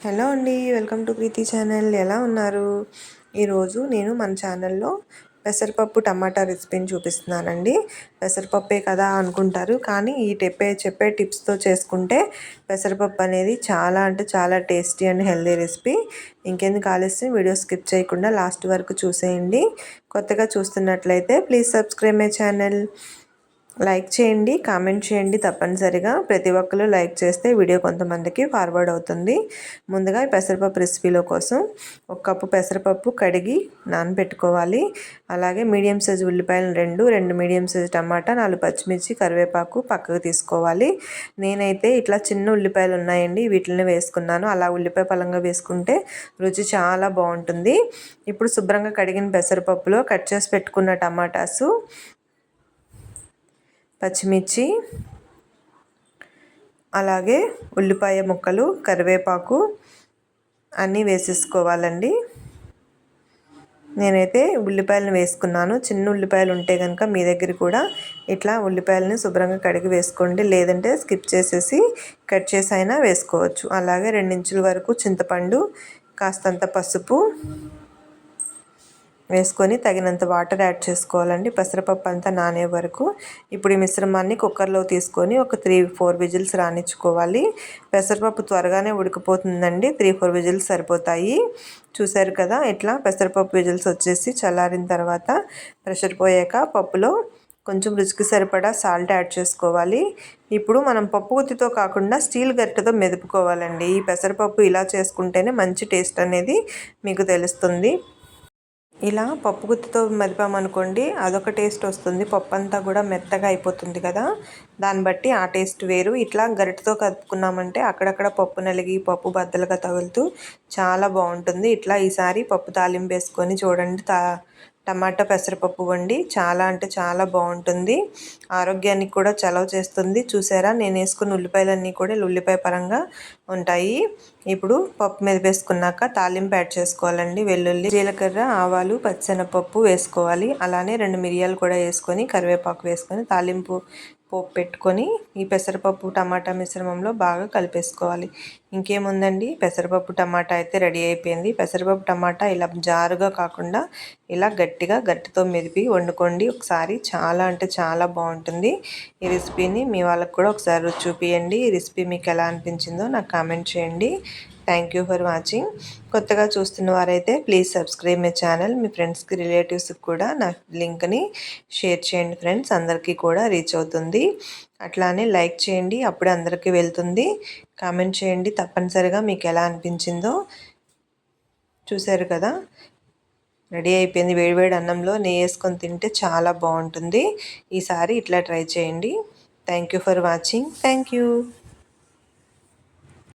Hello అండి welcome to Preethi channel. ఎలా ఉన్నారు? ఈరోజు నేను మన ఛానల్లో పెసరపప్పు టమాటా రెసిపీని చూపిస్తున్నానండి. పెసరపప్పే కదా అనుకుంటారు కానీ ఈ టెప్పే చెప్పే టిప్స్తో చేసుకుంటే పెసరపప్పు అనేది చాలా అంటే చాలా టేస్టీ అండ్ హెల్దీ రెసిపీ. ఇంకెందుకు ఆలస్యం వీడియో స్కిప్ చేయకుండా లాస్ట్ వరకు చూసేయండి. కొత్తగా చూస్తున్నట్లయితే please subscribe my channel. Like చేయండి కామెంట్ చేయండి తప్పనిసరిగా. ప్రతి ఒక్కరు లైక్ చేస్తే వీడియో కొంతమందికి ఫార్వర్డ్ అవుతుంది. ముందుగా పెసరపప్పు రెసిపీలో కోసం ఒక కప్పు పెసరపప్పు కడిగి నానబెట్టుకోవాలి. అలాగే మీడియం సైజు ఉల్లిపాయలు రెండు రెండు మీడియం సైజు టమాటా నాలుగు పచ్చిమిర్చి కరివేపాకు పక్కకు తీసుకోవాలి. నేనైతే ఇట్లా చిన్న ఉల్లిపాయలు ఉన్నాయండి వీటిని వేసుకున్నాను. అలా ఉల్లిపాయ పలంగా వేసుకుంటే రుచి చాలా బాగుంటుంది. ఇప్పుడు శుభ్రంగా కడిగిన పెసరపప్పులో కట్ చేసి పెట్టుకున్న టమాటాసు పచ్చిమిర్చి అలాగే ఉల్లిపాయ ముక్కలు కరివేపాకు అన్నీ వేసేసుకోవాలండి. నేనైతే ఉల్లిపాయలను వేసుకున్నాను. చిన్న ఉల్లిపాయలు ఉంటే కనుక మీ దగ్గర కూడా ఇట్లా ఉల్లిపాయలని శుభ్రంగా కడిగి వేసుకోండి. లేదంటే స్కిప్ చేసేసి కట్ చేసి అయినా వేసుకోవచ్చు. అలాగే రెండించుల వరకు చింతపండు కాస్తంత పసుపు వేసుకొని తగినంత వాటర్ యాడ్ చేసుకోవాలండి. పెసరపప్పు అంతా నానే వరకు. ఇప్పుడు ఈ మిశ్రమాన్ని కుక్కర్లో తీసుకొని ఒక త్రీ ఫోర్ విజిల్స్ రానిచ్చుకోవాలి. పెసరపప్పు త్వరగానే ఉడికిపోతుందండి. త్రీ ఫోర్ విజిల్స్ సరిపోతాయి. చూశారు కదా ఇట్లా పెసరపప్పు విజిల్స్ వచ్చేసి చల్లారిన తర్వాత ప్రెషర్ పోయాక పప్పులో కొంచెం రుచికి సరిపడా సాల్ట్ యాడ్ చేసుకోవాలి. ఇప్పుడు మనం పప్పు గుత్తితో కాకుండా స్టీల్ గరిటెతో మెదుపుకోవాలండి. ఈ పెసరపప్పు ఇలా చేసుకుంటేనే మంచి టేస్ట్ అనేది మీకు తెలుస్తుంది. ఇలా పప్పు గుత్తితో మెదిపామనుకోండి అదొక టేస్ట్ వస్తుంది. పప్పు అంతా కూడా మెత్తగా అయిపోతుంది కదా. దాన్ని బట్టి ఆ టేస్ట్ వేరు. ఇట్లా గరిటతో కలుపుకున్నామంటే అక్కడక్కడ పప్పు నలిగి పప్పు బద్దలుగా తగులుతూ చాలా బాగుంటుంది. ఇట్లా ఈసారి పప్పు తాలింపు వేసుకొని చూడండి. తా టమాటా పెసరపప్పు వండి చాలా అంటే చాలా బాగుంటుంది. ఆరోగ్యానికి కూడా చలవ చేస్తుంది. చూసారా? నేను వేసుకున్న ఉల్లిపాయలన్నీ కూడా ఉల్లిపాయ పరంగా ఉంటాయి. ఇప్పుడు పప్పు మీద వేసుకున్నాక తాలింపు యాడ్ చేసుకోవాలండి. వెల్లుల్లి జీలకర్ర ఆవాలు పచ్చెనపప్పు వేసుకోవాలి. అలానే రెండు మిరియాలు కూడా వేసుకొని కరివేపాకు వేసుకొని తాలింపు పోపు పెట్టుకొని ఈ పెసరపప్పు టమాటా మిశ్రమంలో బాగా కలిపేసుకోవాలి. ఇంకేముందండి? పెసరపప్పు టమాటా అయితే రెడీ అయిపోయింది. పెసరపప్పు టమాటా ఇలా జారుగా కాకుండా ఇలా గట్టిగా గట్టితో మెదిపి వండుకోండి. ఒకసారి చాలా అంటే చాలా బాగుంటుంది. ఈ రెసిపీని మీ వాళ్ళకి కూడా ఒకసారి రుచి చూపియండి. ఈ రెసిపీ మీకు ఎలా అనిపించిందో నాకు కామెంట్ చేయండి. Thank you for watching. కొత్తగా చూస్తున్న వారైతే ప్లీజ్ సబ్స్క్రైబ్ మై ఛానల్. మీ ఫ్రెండ్స్కి రిలేటివ్స్కి కూడా నా లింక్ని షేర్ చేయండి ఫ్రెండ్స్. అందరికీ కూడా రీచ్ అవుతుంది. అట్లానే లైక్ చేయండి. అప్పుడే అందరికీ వెళ్తుంది. కామెంట్ చేయండి. తప్పనిసరిగా మీకు ఎలా అనిపించిందో చూశారు కదా? రెడీ అయిపోయింది. వేడివేడి అన్నంలో నెయ్యి వేసుకొని తింటే చాలా బాగుంటుంది. ఈసారి ఇట్లా ట్రై చేయండి. Thank you for watching. Thank you.